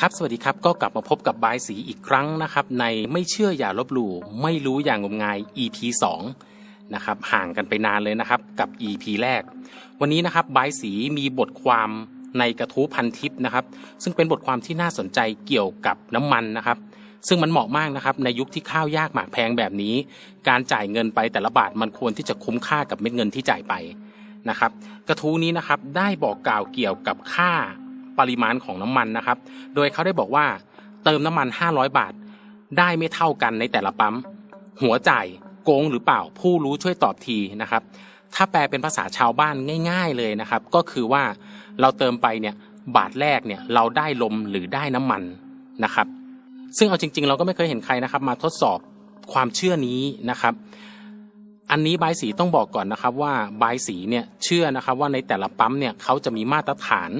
ครับสวัสดีครับก็กลับมาพบกับบายสีอีกครั้งนะครับในไม่เชื่ออย่าลบหลู่ไม่รู้อย่างงมงาย EP 2นะครับห่างกันไปนานเลยนะครับกับ EP แรก วันนี้นะครับบายสีมีบทความในกระทู้พันทิปนะครับซึ่งเป็นบทความที่น่าสนใจเกี่ยวกับน้ำมันนะครับ ซึ่งมันเหมาะมากนะครับในยุคที่ข้าวยากหมากแพงแบบนี้ การจ่ายเงินไปแต่ละบาทมันควรที่จะคุ้มค่ากับเม็ดเงินที่จ่ายไป นะครับ กระทู้นี้นะครับได้บอกกล่าวเกี่ยวกับค่าปริมาณของน้ำมันนะครับ โดยเขาได้บอกว่าเติมน้ำมัน 500 บาท ได้ไม่เท่ากันในแต่ละปั๊ม หัวจ่ายโกงหรือเปล่าผู้รู้ช่วยตอบทีนะครับ ถ้าแปลเป็นภาษาชาวบ้านง่าย ๆเลยนะครับ ก็คือว่าเราเติมไปเนี่ยบาทแรกเนี่ยเราได้ลมหรือได้น้ำมันนะครับ ซึ่งเอาจริง ๆ เราก็ไม่เคยเห็นใครนะครับ มาทดสอบความเชื่อนี้นะครับ อันนี้บายสีต้องบอกก่อนนะครับว่าบายสีเนี่ยเชื่อนะครับว่าในแต่ละปั๊มเนี่ยเขาจะมีมาตรฐาน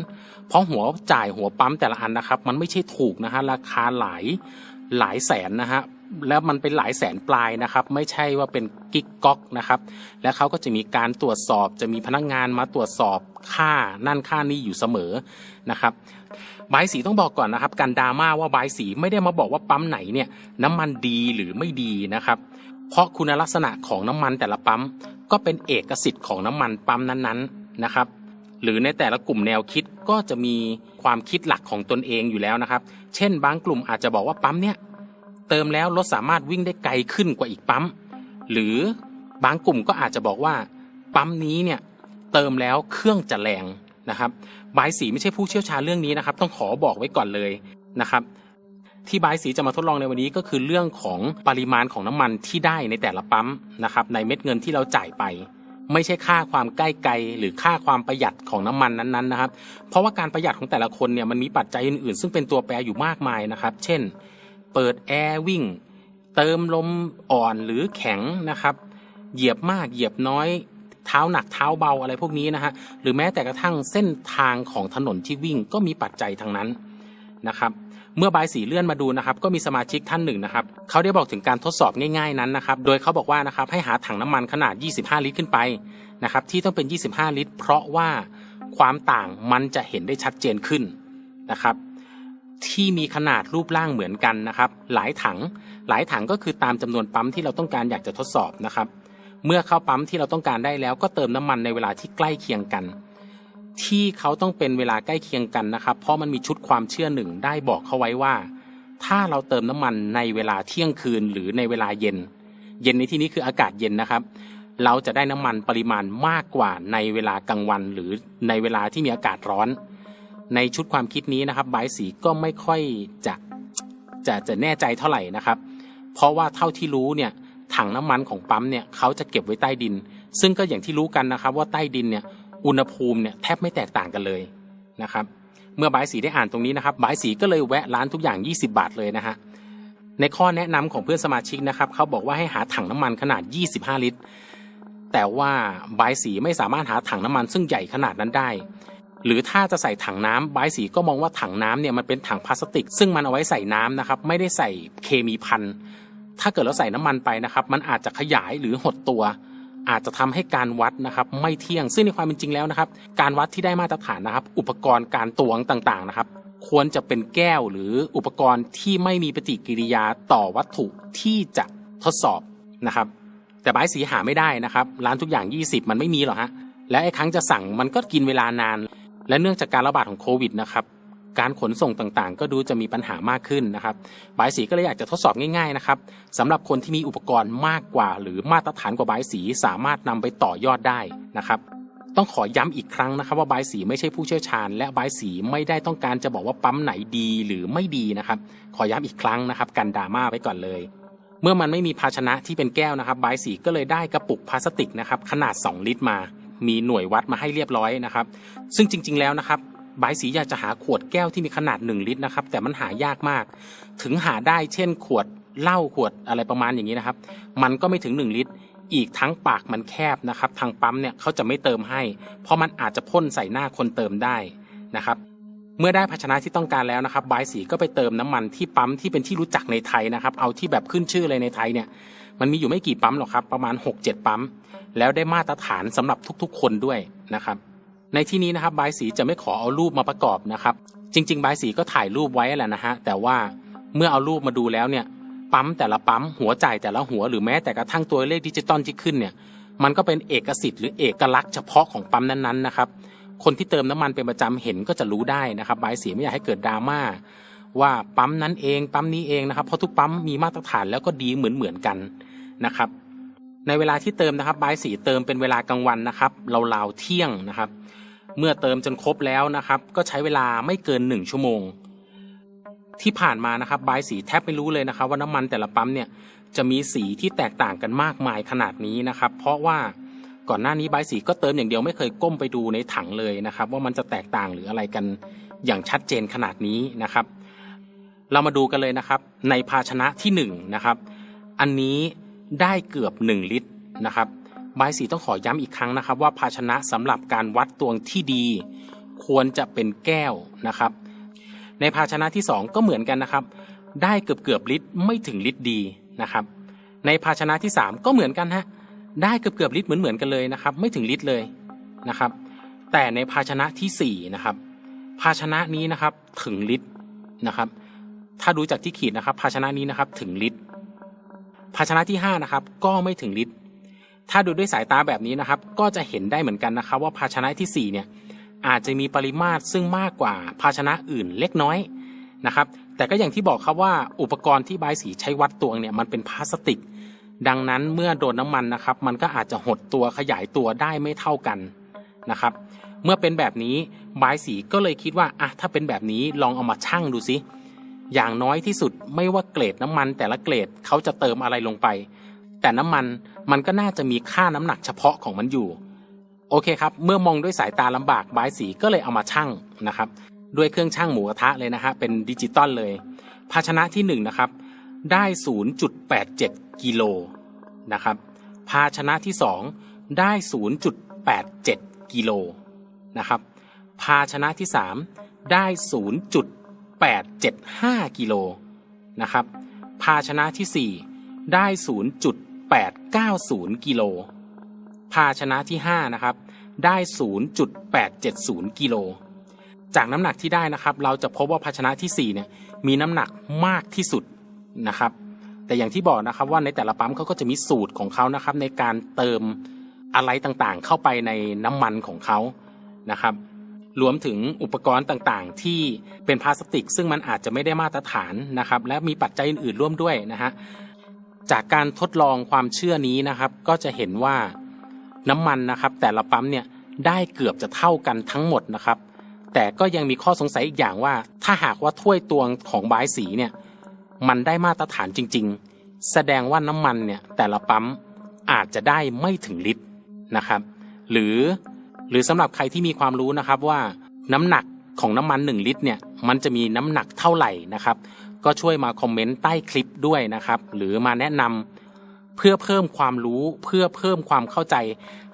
เพราะหัวจ่ายหัวปั๊มแต่ละอันนะครับ มันไม่ใช่ถูกนะฮะราคาหลายหลายแสนนะฮะแล้วมันเป็นหลายแสนปลายนะครับ ไม่ใช่ว่าเป็นกิ๊กก๊อกนะครับ และเขาก็จะมีการตรวจสอบ จะมีพนักงานมาตรวจสอบค่านั่นค่านี้อยู่เสมอนะครับ บายสีต้องบอกก่อนนะครับการดราม่าว่าบายสีไม่ได้มาบอกว่าปั๊มไหนเนี่ยน้ำมันดีหรือไม่ดีนะครับ เพราะคุณลักษณะของน้ำมันแต่ละปั๊มก็เป็นเอกสิทธิ์ของน้ำมันปั๊มนั้นๆนะครับ หรือในแต่ละกลุ่มแนวคิดก็จะมีความคิดหลักของตนเองอยู่แล้วนะครับ เช่น บางกลุ่มอาจจะบอกว่าปั๊มเนี่ยเติมแล้วรถสามารถวิ่งได้ไกลขึ้นกว่าอีกปั๊ม หรือบางกลุ่มก็อาจจะบอกว่า ปั๊มนี้เนี่ยเติมแล้วเครื่องจะแรง นะครับบายสีไม่ใช่ผู้เชี่ยวชาญเรื่องนี้นะครับ ต้องขอบอกไว้ก่อนเลยนะครับ ที่บายสีจะมาทดลองในวันนี้ก็คือเรื่องของปริมาณของน้ำมันที่ได้ในแต่ละปั๊มนะครับ ในเม็ดเงินที่เราจ่ายไป ไม่ใช่ค่าความใกล้ไกลหรือค่าความประหยัดของน้ำมันนั้นๆนะครับ เพราะว่าการประหยัดของแต่ละคนเนี่ยมันมีปัจจัยอื่นๆ ซึ่งเป็นตัวแปรอยู่มากมายนะครับ เช่น เปิดแอร์วิ่ง เติมลมอ่อนหรือแข็งนะครับ เหยียบมากเหยียบน้อย เท้าหนักเท้าเบาอะไรพวกนี้นะฮะหรือแม้แต่กระทั่งเส้นทางของถนนที่วิ่งก็มีปัจจัยทั้งนั้นนะครับเมื่อบายสีเลื่อนมาดูนะครับก็มีสมาชิกท่านหนึ่งนะครับเขาได้บอกถึงการทดสอบง่ายๆนั้นนะครับโดยเขาบอกว่านะครับให้หาถังน้ำมันขนาด 25 ลิตรขึ้นไปนะครับที่ต้องเป็น 25 ลิตร เพราะว่าความต่างมันจะเห็นได้ชัดเจนขึ้นนะครับที่มีขนาดรูปร่างเหมือนกันนะครับหลายถังหลายถังก็คือตามจำนวนปั๊มที่เราต้องการอยากจะทดสอบนะครับ เมื่อเข้าปั๊มที่เราต้องการได้แล้วก็เติมน้ำมันในเวลาที่ใกล้เคียงกัน ที่เขาต้องเป็นเวลาใกล้เคียงกันนะครับ เพราะมันมีชุดความเชื่อหนึ่งได้บอกเขาไว้ว่า ถ้าเราเติมน้ำมันในเวลาเที่ยงคืนหรือในเวลาเย็น เย็นในที่นี้คืออากาศเย็นนะครับ เราจะได้น้ำมันปริมาณมากกว่าในเวลากลางวัน หรือในเวลาที่มีอากาศร้อน ในชุดความคิดนี้นะครับบายสีก็ไม่ค่อยจะจะจะแน่ใจเท่าไหร่นะครับ เพราะว่าเท่าที่รู้เนี่ย ถังน้ำมันของปั๊มเนี่ยเขาจะเก็บไว้ใต้ดิน ซึ่งก็อย่างที่รู้กันนะครับ ว่าใต้ดินเนี่ยอุณหภูมิเนี่ยแทบไม่แตกต่างกันเลยนะครับเมื่อบายสีได้อ่านตรงนี้นะครับบายสีก็เลยแวะร้านทุกอย่าง 20 บาทเลยนะฮะในข้อแนะนำของเพื่อนสมาชิกนะครับเขาบอกว่าให้หาถังน้ำมันขนาด 25 ลิตร แต่ว่าบายสีไม่สามารถหาถังน้ำมันซึ่งใหญ่ขนาดนั้นได้ หรือถ้าจะใส่ถังน้ำบายสีก็มองว่าถังน้ำเนี่ยมันเป็นถังพลาสติก ซึ่งมันเอาไว้ใส่น้ำนะครับไม่ได้ใส่เคมีพัน ถ้าเกิดเราใส่น้ำมันไปนะครับ มันอาจจะขยายหรือหดตัว อาจจะทำให้การวัดนะครับ ไม่เที่ยงซึ่งในความเป็นจริงแล้วนะครับ การวัดที่ได้มาตรฐานนะครับ อุปกรณ์การตวงต่างๆนะครับ ควรจะเป็นแก้วหรืออุปกรณ์ที่ไม่มีปฏิกิริยาต่อวัตถุที่จะทดสอบนะครับ แต่บายสีหาไม่ได้นะครับ ร้านทุกอย่าง 20 มันไม่มีหรอกฮะและไอ้ครั้งจะสั่งมันก็กินเวลานาน และเนื่องจากการระบาดของโควิดนะครับ การขนส่งต่างๆ ก็ดูจะมีปัญหามากขึ้นนะครับบายสีก็เลยอยากจะทดสอบง่ายๆนะครับสำหรับคนที่มีอุปกรณ์มากกว่า หรือมาตรฐานกว่าบายสีสามารถนำไปต่อยอดได้นะครับต้องขอย้ำอีกครั้งนะครับว่าบายสีไม่ใช่ผู้เชี่ยวชาญ และบายสีไม่ได้ต้องการจะบอกว่าปั๊มไหนดีหรือไม่ดีนะครับ ขอย้ำอีกครั้งนะครับ กันดราม่าไว้ก่อนเลย เมื่อมันไม่มีภาชนะที่เป็นแก้วนะครับบายสีก็เลยได้กระปุกพลาสติกนะครับขนาด 2 ลิตรมา มีหน่วยวัดมาให้เรียบร้อยนะครับ ซึ่งจริง ๆแล้วนะครับ บายสีอยากจะหาขวดแก้วที่มีขนาด 1 ลิตรนะครับ แต่มันหายากมาก ถึงหาได้เช่น ขวดเหล้าขวดอะไรประมาณอย่างนี้นะครับ มันก็ไม่ถึง 1 ลิตร อีกทั้งปากมันแคบนะครับ ทางปั๊มเนี่ยเขาจะไม่เติมให้ เพราะมันอาจจะพ่นใส่หน้าคนเติมได้นะครับ เมื่อได้ภาชนะที่ต้องการแล้วนะครับบายสีก็ไปเติมน้ำมันที่ปั๊มที่เป็นที่รู้จักในไทยนะครับ เอาที่แบบขึ้นชื่อเลยในไทยเนี่ย มันมีอยู่ไม่กี่ปั๊มหรอกครับ ประมาณ 6-7 ปั๊ม แล้วได้มาตรฐานสำหรับทุกๆ คนด้วยนะครับ ในที่นี้นะครับบายสีจะไม่ขอเอารูปมาประกอบนะครับ จริง ๆ บายสีก็ถ่ายรูปไว้แหละนะฮะแต่ว่าเมื่อเอารูปมาดูแล้วเนี่ยปั๊มแต่ละปั๊มหัวจ่ายแต่ละหัวหรือแม้แต่กระทั่งตัวเลขดิจิตอลที่ขึ้นเนี่ยมันก็เป็นเอกสิทธิ์หรือเอกลักษณ์เฉพาะของปั๊มนั้นๆนะครับคนที่เติมน้ำมันเป็นประจำเห็นก็จะรู้ได้นะครับบายสีไม่อยากให้เกิดดราม่าว่าปั๊มนั้นเองปั๊มนี้เองนะครับเพราะทุกปั๊มมีมาตรฐานแล้วก็ดีเหมือนเหมือนๆกันนะครับ ในเวลาที่เติมนะครับบายสีเติมเป็นเวลากลางวันนะครับราวๆเที่ยงนะครับ เมื่อเติมจนครบแล้วนะครับ ก็ใช้เวลาไม่เกินหนึ่งชั่วโมง ที่ผ่านมานะครับบายสีแทบไม่รู้เลยนะครับ ว่าน้ำมันแต่ละปั๊มเนี่ยจะมีสีที่แตกต่างกันมากมายขนาดนี้นะครับ เพราะว่าก่อนหน้านี้บายสีก็เติมอย่างเดียวไม่เคยก้มไปดูในถังเลยนะครับ ว่ามันจะแตกต่างหรืออะไรกันอย่างชัดเจนขนาดนี้นะครับ เรามาดูกันเลยนะครับ ในภาชนะที่หนึ่งนะครับ อันนี้ได้เกือบ 1 ลิตรนะครับ บายสีต้องขอย้ำอีกครั้งนะครับ ว่าภาชนะสำหรับการวัดตวงที่ดี ควรจะเป็นแก้วนะครับ ในภาชนะที่ 2 ก็เหมือนกันนะครับ ได้เกือบเกือบลิตรไม่ถึงลิตรดีนะครับ ในภาชนะที่ 3 ก็เหมือนกันฮะได้เกือบเกือบลิตรเหมือนเหมือนกันเลยนะครับ ไม่ถึงลิตรเลยนะครับ แต่ในภาชนะที่4นะครับภาชนะนี้นะครับถึงลิตรนะครับ ถ้าดูจากที่ขีดนะครับ ภาชนะนี้นะครับถึงลิตร ภาชนะที่5นะครับก็ไม่ถึงลิตร ถ้าดูด้วยสายตาแบบนี้นะครับ ก็จะเห็นได้เหมือนกันนะครับ ว่าภาชนะที่ 4 เนี่ยอาจจะมีปริมาตรซึ่งมากกว่าภาชนะอื่นเล็กน้อยนะครับ แต่ก็อย่างที่บอกครับว่าอุปกรณ์ที่บายสีใช้วัดตวงเนี่ยมันเป็นพลาสติก ดังนั้นเมื่อโดนน้ำมันนะครับ มันก็อาจจะหดตัวขยายตัวได้ไม่เท่ากันนะครับ เมื่อเป็นแบบนี้บายสีก็เลยคิดว่าอะถ้าเป็นแบบนี้ลองเอามาชั่งดูสิอย่างน้อยที่สุดไม่ว่าเกรดน้ำมันแต่ละเกรดเขาจะเติมอะไรลงไป แต่น้ำมัน มันก็น่าจะมีค่าน้ำหนักเฉพาะของมันอยู่ โอเคครับ เมื่อมองด้วยสายตาลำบากบายสีก็เลยเอามาชั่งนะครับ ด้วยเครื่องชั่งหมูกระทะเลยนะฮะเป็นดิจิตอลเลย ภาชนะที่1นงนะครับได้ 0.87 กิโลนะครับ ภาชนะที่ 2 ได้ 0.87 กิโลนะครับ ภาชนะที่ 3 ได้ 0.875 กิโลนะครับ ภาชนะที่ 4 ได้ 0.890 กิโล ภาชนะที่ 5 นะครับ ได้ 0.870 กิโล จากน้ำหนักที่ได้นะครับ เราจะพบว่าภาชนะที่ 4 เนี่ย มีน้ำหนักมากที่สุดนะครับ แต่อย่างที่บอกนะครับว่าในแต่ละปั๊มเขาก็จะมีสูตรของเขานะครับ ในการเติมอะไรต่างๆ เข้าไปในน้ำมันของเขานะครับรวมถึงอุปกรณ์ต่างๆ ที่เป็นพลาสติก ซึ่งมันอาจจะไม่ได้มาตรฐานนะครับ และมีปัจจัยอื่นๆร่วมด้วยนะฮะ จากการทดลองความเชื่อนี้นะครับ ก็จะเห็นว่าน้ำมันนะครับ แต่ละปั๊มเนี่ยได้เกือบจะเท่ากันทั้งหมดนะครับ แต่ก็ยังมีข้อสงสัยอีกอย่างว่า ถ้าหากว่าถ้วยตวงของบายสีเนี่ยมันได้มาตรฐานจริง ๆ แสดงว่าน้ำมันเนี่ยแต่ละปั๊มอาจจะได้ไม่ถึงลิตรนะครับ หรือหรือสำหรับใครที่มีความรู้นะครับว่าน้ำหนักของน้ำมัน 1 ลิตรเนี่ยมันจะมีน้ำหนักเท่าไหร่นะครับ ก็ช่วยมาคอมเมนต์ใต้คลิปด้วยนะครับ หรือมาแนะนำเพื่อเพิ่มความรู้เพื่อเพิ่มความเข้าใจ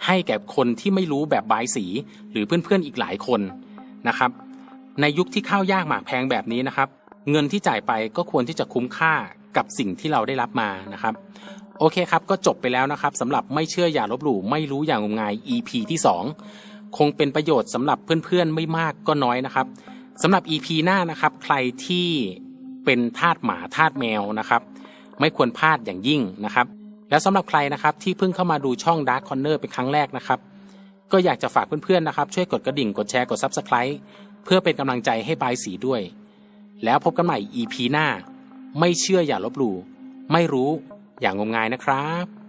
ให้แก่คนที่ไม่รู้แบบบายสี หรือเพื่อนๆอีกหลายคนนะครับ ในยุคที่ข้าวยากหมากแพงแบบนี้นะครับ เงินที่จ่ายไปก็ควรที่จะคุ้มค่ากับสิ่งที่เราได้รับมานะครับ โอเคครับก็จบไปแล้วนะครับสำหรับไม่เชื่ออย่าลบหลู่ไม่รู้อย่างงมงาย EP ที่ 2 คงเป็นประโยชน์สำหรับเพื่อนๆไม่มากก็น้อยนะครับสำหรับ EP หน้านะครับ ใครที่ เป็นทาสหมาทาสแมวนะครับ ไม่ควรพลาดอย่างยิ่งนะครับ แล้วสำหรับใครนะครับที่เพิ่งเข้ามาดูช่อง Dark Corner เป็นครั้งแรกนะครับ ก็อยากจะฝากเพื่อนๆนะครับ ช่วยกดกระดิ่งกดแชร์กด Subscribe เพื่อเป็นกำลังใจให้บายสีด้วย แล้วพบกันใหม่ EP หน้า ไม่เชื่ออย่าลบหลู่ไม่รู้อย่างงมงายนะครับ